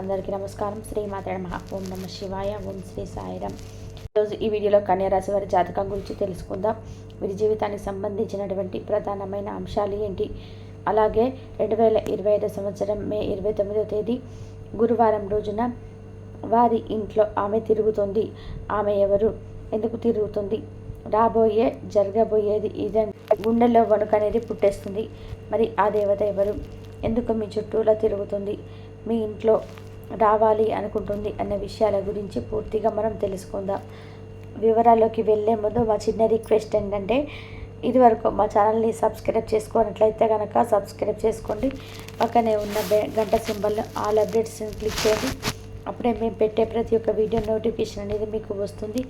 అందరికీ నమస్కారం. శ్రీ మాతాడ మహా. ఓం నమ శివాయ. ఓం శ్రీ సాయిరామ్. ఈరోజు ఈ వీడియోలో కన్యారాశి వారి జాతకం గురించి తెలుసుకుందాం. వీరి జీవితానికి సంబంధించినటువంటి ప్రధానమైన అంశాలు ఏంటి? అలాగే రెండు వేల ఇరవై ఐదు సంవత్సరం మే ఇరవై తొమ్మిదో తేదీ గురువారం రోజున వారి ఇంట్లో ఆమె తిరుగుతుంది. ఆమె ఎవరు? ఎందుకు తిరుగుతుంది? రాబోయే జరగబోయేది ఇదంటే గుండెల్లో వణుకు అనేది పుట్టేస్తుంది. మరి ఆ దేవత ఎవరు? ఎందుకు మీ చుట్టూలా తిరుగుతుంది? మీ ఇంట్లో రావాలి అనుకుంటుంది అన్న విషయాల గురించి పూర్తిగా మనం తెలుసుకుందాం. వివరాల్లోకి వెళ్ళే ముందు మా చిన్న రిక్వెస్ట్ ఏంటంటే ఇదివరకు మా ఛానల్ని సబ్స్క్రైబ్ చేసుకున్నట్లయితే కనుక సబ్స్క్రైబ్ చేసుకోండి. పక్కనే ఉన్న బె- గంట సింబల్ ఆల్ అప్డేట్స్ని క్లిక్ చేయండి. అప్పుడే మేము పెట్టే ప్రతి ఒక్క వీడియో నోటిఫికేషన్ అనేది మీకు వస్తుంది.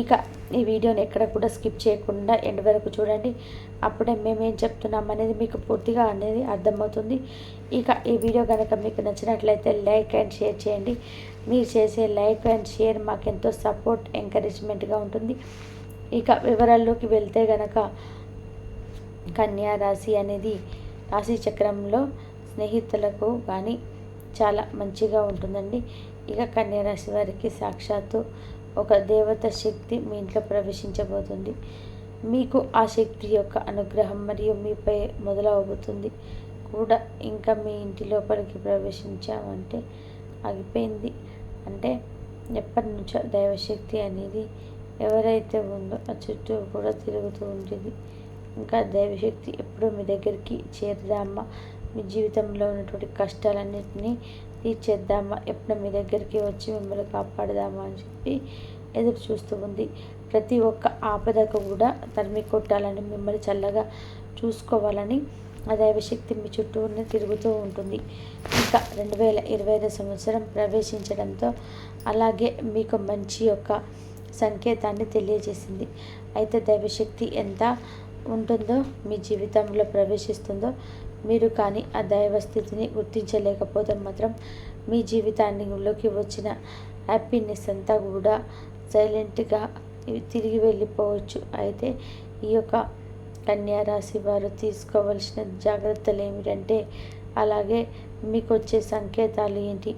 ఇక ఈ వీడియోని ఎక్కడ కూడా స్కిప్ చేయకుండా ఎండ్ వరకు చూడండి. అప్పుడే మేము ఏం చెప్తున్నాం అనేది మీకు పూర్తిగా అనేది అర్థమవుతుంది. ఇక ఈ వీడియో కనుక మీకు నచ్చినట్లయితే లైక్ అండ్ షేర్ చేయండి. మీరు చేసే లైక్ అండ్ షేర్ మాకెంతో సపోర్ట్ ఎంకరేజ్మెంట్గా ఉంటుంది. ఇక వివరాల్లోకి వెళ్తే గనక కన్యా రాశి అనేది రాశి చక్రంలో స్నేహితులకు కానీ చాలా మంచిగా ఉంటుందండి. ఇక కన్యా రాశి వారికి సాక్షాత్తు ఒక దేవత శక్తి మీ ఇంట్లో ప్రవేశించబోతుంది. మీకు ఆ శక్తి యొక్క అనుగ్రహం మరియు మీపై మొదలవబోతుంది. కూడా ఇంకా మీ ఇంటి లోపలికి ప్రవేశించామంటే ఆగిపోయింది. అంటే ఎప్పటి నుంచో దైవశక్తి అనేది ఎవరైతే ఉందో ఆ చుట్టూ కూడా తిరుగుతూ ఉంటుంది. ఇంకా దైవశక్తి ఎప్పుడు మీ దగ్గరికి చేరదామా మీ జీవితంలో ఉన్నటువంటి కష్టాలన్నింటినీ తీర్చేద్దామా? ఎప్పుడు మీ దగ్గరికి వచ్చి మిమ్మల్ని కాపాడదామా అని చెప్పి ఎదురు చూస్తూ ఉంది. ప్రతి ఒక్క ఆపదకు కూడా తరిమి కొట్టాలని మిమ్మల్ని చల్లగా చూసుకోవాలని ఆ దైవశక్తి మీ చుట్టూనే తిరుగుతూ ఉంటుంది. ఇంకా రెండు వేల ఇరవై ఐదు సంవత్సరం ప్రవేశించడంతో అలాగే మీకు మంచి యొక్క సంకేతాన్ని తెలియజేసింది. అయితే దైవశక్తి ఎంత ఉంటుందో మీ జీవితంలో ప్రవేశిస్తుందో మీరు కానీ ఆ దైవ స్థితిని గుర్తించలేకపోతే మాత్రం మీ జీవితాన్నిలోకి వచ్చిన హ్యాపీనెస్ అంతా కూడా సైలెంట్గా తిరిగి వెళ్ళిపోవచ్చు. అయితే ఈ యొక్క కన్యా రాశి వారు తీసుకోవలసిన జాగ్రత్తలు ఏమిటంటే అలాగే మీకు వచ్చే సంకేతాలు ఏంటి?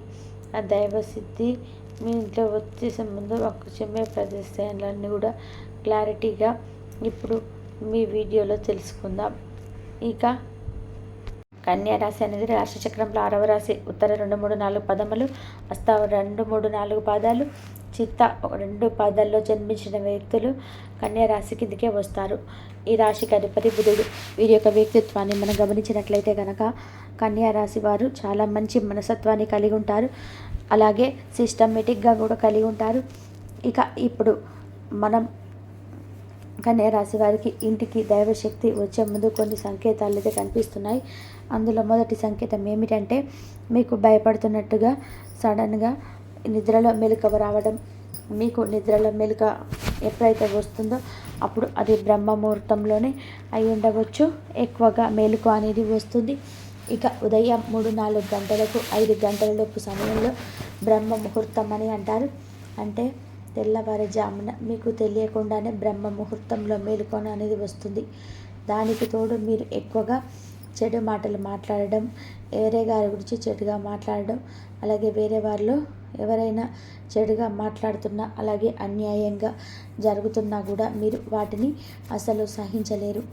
ఆ దైవ సిద్ధి మీ ఇంట్లో వచ్చేసే ముందు ఒక చెమ్మే ప్రదేశాలన్నీ కూడా క్లారిటీగా ఇప్పుడు మీ వీడియోలో తెలుసుకుందాం. ఇక కన్యా రాశి అనేది రాశిచక్రంలో ఆరవ రాశి ఉత్తర రెండు మూడు నాలుగు పదములు అస్త రెండు మూడు నాలుగు పాదాలు చిత్త ఒక రెండు పాదాల్లో జన్మించిన వ్యక్తులు కన్యా రాశి కిందకే వస్తారు. ఈ రాశికి అధిపతి బుధుడు. వీరి యొక్క వ్యక్తిత్వాన్ని మనం గమనించినట్లయితే కనుక కన్యా రాశి వారు చాలా మంచి మనసత్వాన్ని కలిగి ఉంటారు. అలాగే సిస్టమేటిక్గా కూడా కలిగి ఉంటారు. ఇక ఇప్పుడు మనం రాశి వారికి ఇంటికి దైవశక్తి వచ్చే ముందు కొన్ని సంకేతాలు అయితే కనిపిస్తున్నాయి. అందులో మొదటి సంకేతం ఏమిటంటే మీకు భయపడుతున్నట్టుగా సడన్గా నిద్రలో మెలకువ రావడం మీకు నిద్రలో మెలుక ఎప్పుడైతే వస్తుందో అప్పుడు అది బ్రహ్మ ముహూర్తంలోనే అయి ఉండవచ్చు. ఎక్కువగా మెలుక అనేది వస్తుంది. ఇక ఉదయం మూడు నాలుగు గంటలకు ఐదు గంటలలోపు సమయంలో బ్రహ్మ ముహూర్తం అని అంటారు. అంటే తెల్లవారుజామున మీకు తెలియకుండానే బ్రహ్మ ముహూర్తంలో మేలుకొని అనేది వస్తుంది. దానికి తోడు మీరు ఎక్కువగా చెడు మాటలు మాట్లాడడం వేరే గారి గురించి చెడుగా మాట్లాడడం అలాగే వేరే వారిలో ఎవరైనా చెడుగా మాట్లాడుతున్నా అలాగే అన్యాయంగా జరుగుతున్నా కూడా మీరు వాటిని అసలు సహించలేరు.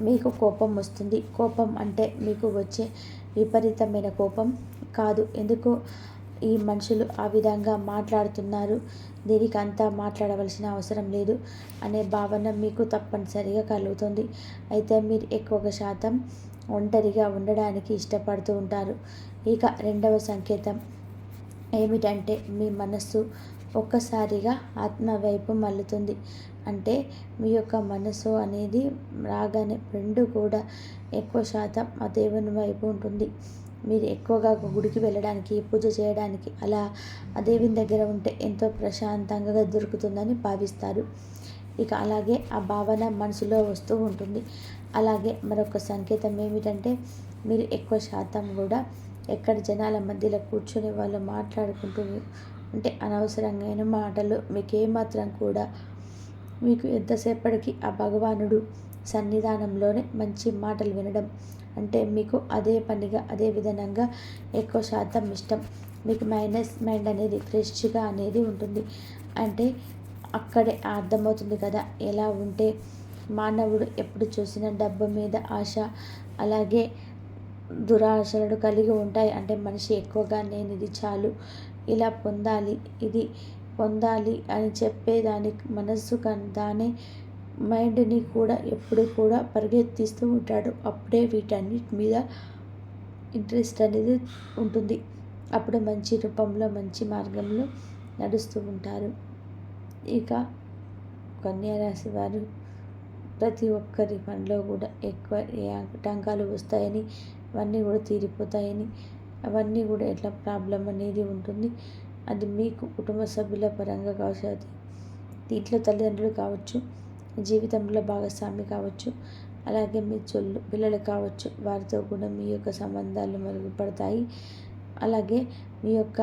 మీకు కోపం వస్తుంది. కోపం అంటే మీకు వచ్చే విపరీతమైన కోపం కాదు. ఎందుకు? ఈ మనుషులు ఆ విధంగా మాట్లాడుతున్నారు. దీనికి అంతా మాట్లాడవలసిన అవసరం లేదు అనే భావన మీకు తప్పనిసరిగా కలుగుతుంది. అయితే మీరు ఎక్కువగా శాతం ఒంటరిగా ఉండడానికి ఇష్టపడుతూ ఉంటారు. ఇక రెండవ సంకేతం ఏమిటంటే మీ మనస్సు ఒక్కసారిగా ఆత్మ వైపు మల్లుతుంది అంటే మీ యొక్క మనసు అనేది రాగానే రెండు కూడా ఎక్కువ శాతం ఆ దేవుని వైపు ఉంటుంది. మీరు ఎక్కువగా గుడికి వెళ్ళడానికి పూజ చేయడానికి అలా ఆ దేవుని దగ్గర ఉంటే ఎంతో ప్రశాంతంగా దొరుకుతుందని భావిస్తారు. ఇక అలాగే ఆ భావన మనసులో వస్తూ ఉంటుంది. అలాగే మరొక సంకేతం ఏమిటంటే మీరు ఎక్కువ శాతం కూడా ఎక్కడ జనాల మధ్యలో కూర్చొని వాళ్ళు మాట్లాడుకుంటూ అంటే అనవసరమైన మాటలు మీకు ఏమాత్రం కూడా మీకు ఎంతసేపటికి ఆ భగవానుడు సన్నిధానంలోనే మంచి మాటలు వినడం అంటే మీకు అదే పనిగా అదే విధంగా ఎక్కువ శాతం ఇష్టం. మీకు మైనస్ మైండ్ అనేది ఫ్రెష్గా అనేది ఉంటుంది. అంటే అక్కడే అర్థమవుతుంది కదా ఎలా ఉంటే మానవుడు ఎప్పుడు చూసినా డబ్బు మీద ఆశ అలాగే దురాశలను కలిగి ఉంటాయి. అంటే మనిషి ఎక్కువగా నేను ఇది చాలు ఇలా పొందాలి ఇది పొందాలి అని చెప్పేదానికి మనస్సు దాని మైండ్ని కూడా ఎప్పుడు కూడా పరిగెత్తిస్తూ ఉంటాడు. అప్పుడే వీటన్నిటి మీద ఇంట్రెస్ట్ అనేది ఉంటుంది. అప్పుడు మంచి రూపంలో మంచి మార్గంలో నడుస్తూ ఉంటారు. ఇక కన్యారాశి వారు ప్రతి ఒక్కరి పనిలో కూడా ఎక్కువ ఏ ఆటంకాలు వస్తాయని అవన్నీ కూడా తీరిపోతాయని అవన్నీ కూడా ఎట్లా ప్రాబ్లం అనేది ఉంటుంది. అది మీకు కుటుంబ సభ్యుల పరంగా కావచ్చు అది దీంట్లో తల్లిదండ్రులు కావచ్చు జీవితంలో భాగస్వామి కావచ్చు అలాగే మీ చొల్లు పిల్లలు కావచ్చు వారితో కూడా మీ యొక్క సంబంధాలు మెరుగుపడతాయి. అలాగే మీ యొక్క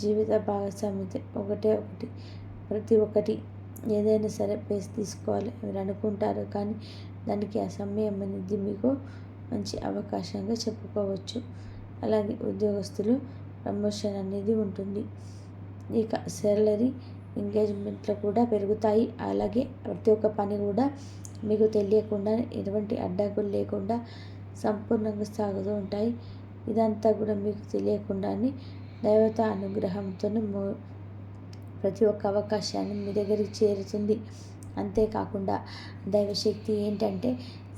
జీవిత భాగస్వామితే ఒకటే ఒకటి ప్రతి ఒక్కటి ఏదైనా సరే పేస్ తీసుకోవాలి మీరు అనుకుంటారు. కానీ దానికి ఆ సమయం అనేది మీకు మంచి అవకాశంగా చెప్పుకోవచ్చు. అలాగే ఉద్యోగస్తులు ప్రమోషన్ అనేది ఉంటుంది. ఇక శాలరీ ఎంగేజ్మెంట్లు కూడా పెరుగుతాయి. అలాగే ప్రతి ఒక్క పని కూడా మీకు తెలియకుండా ఎటువంటి అడ్డంకులు లేకుండా సంపూర్ణంగా సాగుతూ ఉంటాయి. ఇదంతా కూడా మీకు తెలియకుండానే దైవత అనుగ్రహంతో ప్రతి ఒక్క అవకాశాన్ని మీ దగ్గరికి చేరుతుంది. అంతేకాకుండా దైవశక్తి ఏంటంటే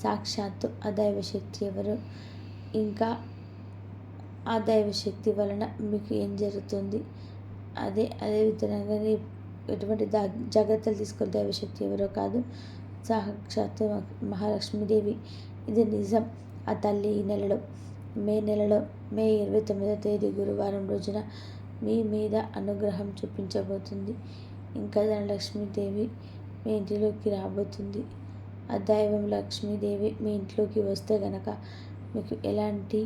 సాక్షాత్తు ఆ దైవశక్తి ఎవరు? ఇంకా ఆ దైవశక్తి వలన మీకు ఏం జరుగుతుంది? అదే అదే విధంగా ఎటువంటి జాగ్రత్తలు తీసుకుని దైవశక్తి ఎవరో కాదు సాక్షాత్తు మహాలక్ష్మీదేవి. ఇది నిజం. ఆ తల్లి ఈ నెలలో మే నెలలో మే ఇరవై తొమ్మిదో తేదీ గురువారం రోజున మీ మీద అనుగ్రహం చూపించబోతుంది. ఇంకా లక్ష్మీదేవి మీ ఇంటిలోకి రాబోతుంది. ఆ దైవం లక్ష్మీదేవి మీ ఇంట్లోకి వస్తే గనక మీకు ఎలాంటి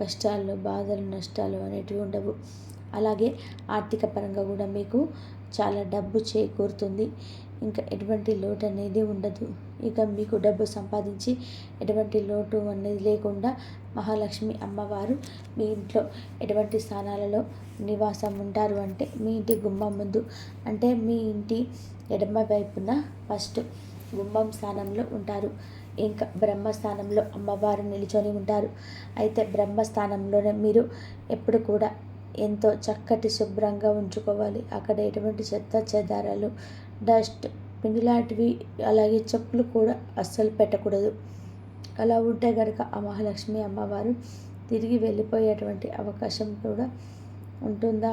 కష్టాలు బాధలు నష్టాలు అనేటివి ఉండవు. అలాగే ఆర్థిక పరంగా కూడా మీకు చాలా డబ్బు చేకూరుతుంది. ఇంకా ఎటువంటి లోటు అనేది ఉండదు. ఇక మీకు డబ్బు సంపాదించి ఎటువంటి లోటు అనేది లేకుండా మహాలక్ష్మి అమ్మవారు మీ ఇంట్లో ఎటువంటి స్థానాలలో నివాసం ఉంటారు అంటే మీ ఇంటి గుమ్మం ముందు. అంటే మీ ఇంటి ఎడమ వైపున ఫస్ట్ గుమ్మం స్థానంలో ఉంటారు. ఇంకా బ్రహ్మస్థానంలో అమ్మవారు నిలుచొని ఉంటారు. అయితే బ్రహ్మస్థానంలోనే మీరు ఎప్పుడు కూడా ఎంతో చక్కటి శుభ్రంగా ఉంచుకోవాలి. అక్కడ ఎటువంటి చెత్త చెదారాలు డస్ట్ పిండి లాంటివి అలాగే చెప్పులు కూడా అస్సలు పెట్టకూడదు. అలా ఉంటే కనుక ఆ మహాలక్ష్మి అమ్మవారు తిరిగి వెళ్ళిపోయేటువంటి అవకాశం కూడా ఉంటుందా?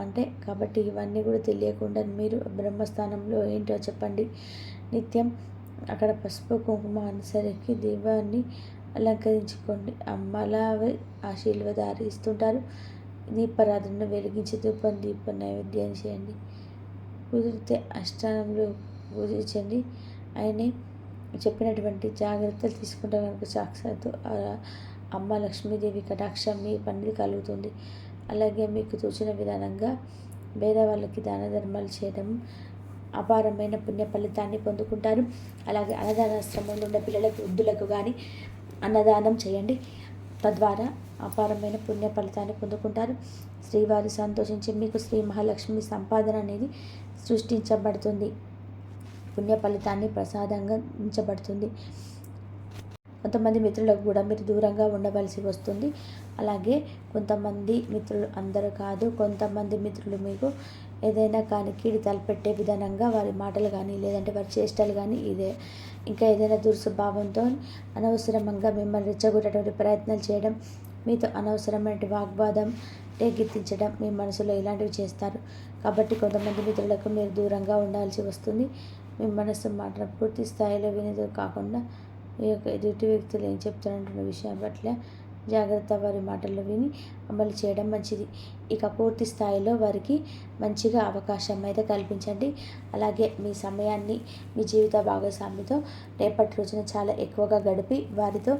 అంటే కాబట్టి ఇవన్నీ కూడా తెలియకుండా మీరు బ్రహ్మస్థానంలో ఏంటో చెప్పండి. నిత్యం అక్కడ పసుపు కుంకుమ అనుసరికి దీపాన్ని అలంకరించుకోండి. అమ్మలా ఆశీర్వాదాలు ఇస్తుంటారు. దీపారాధనను వెలిగించి ధూపం దీప నైవేద్యం చేయండి. కుదిరితే అష్టానంలో పూజించండి. ఆయనే చెప్పినటువంటి జాగ్రత్తలు తీసుకుంటే కనుక సాక్షాత్తు అమ్మ లక్ష్మీదేవి కటాక్షం మీ పని కలుగుతుంది. అలాగే మీకు తోచిన విధానంగా పేదవాళ్ళకి దాన ధర్మాలు చేయడం అపారమైన పుణ్య ఫలితాన్ని పొందుకుంటారు. అలాగే అన్నదానాశ్రమంలో ఉన్న పిల్లలకు వృద్ధులకు కానీ అన్నదానం చేయండి. తద్వారా అపారమైన పుణ్య ఫలితాన్ని పొందుకుంటారు. శ్రీవారి సంతోషించి మీకు శ్రీ మహాలక్ష్మి సంపాదన అనేది సృష్టించబడుతుంది. పుణ్య ఫలితాన్ని ప్రసాదంగా ఉంచబడుతుంది. కొంతమంది మిత్రులకు కూడా మీరు దూరంగా ఉండవలసి వస్తుంది. అలాగే కొంతమంది మిత్రులు అందరూ కాదు కొంతమంది మిత్రులు మీకు ఏదైనా కానీ కీడి తలపెట్టే విధానంగా వారి మాటలు కానీ లేదంటే వారి చేష్టలు కానీ ఇదే. ఇంకా ఏదైనా దుర్స్వభావంతో అనవసరంగా మిమ్మల్ని రెచ్చగొట్టేటువంటి ప్రయత్నాలు చేయడం మీతో అనవసరమైన వాగ్వాదం రేకెత్తించడం మీ మనసులో ఇలాంటివి చేస్తారు. కాబట్టి కొంతమంది మిత్రులకు మీరు దూరంగా ఉండాల్సి వస్తుంది. మీ మనసు మాట పూర్తి స్థాయిలో వినేది కాకుండా మీ యొక్క ఎదుటి వ్యక్తులు ఏం చెప్తున్నటువంటి విషయం పట్ల జాగ్రత్త వారి మాటలు విని అమలు చేయడం మంచిది. ఇక పూర్తి స్థాయిలో వారికి మంచిగా అవకాశం అయితే కల్పించండి. అలాగే మీ సమయాన్ని మీ జీవిత భాగస్వామితో రేపటి రోజున చాలా ఎక్కువగా గడిపి వారితో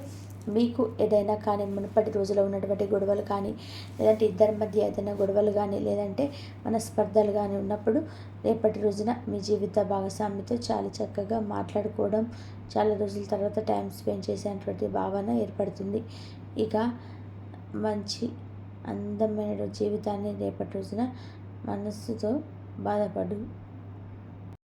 మీకు ఏదైనా కానీ మునుపటి రోజులో ఉన్నటువంటి గొడవలు కానీ లేదంటే ఇద్దరి మధ్య ఏదైనా గొడవలు కానీ లేదంటే మన స్పర్ధలు కానీ ఉన్నప్పుడు రేపటి రోజున మీ జీవిత భాగస్వామితో చాలా చక్కగా మాట్లాడుకోవడం చాలా రోజుల తర్వాత టైం స్పెండ్ చేసేటువంటి భావన ఏర్పడుతుంది. ఇక మంచి అందమైన జీవితాన్ని రేపటి రోజున మనస్సుతో బాధపడు.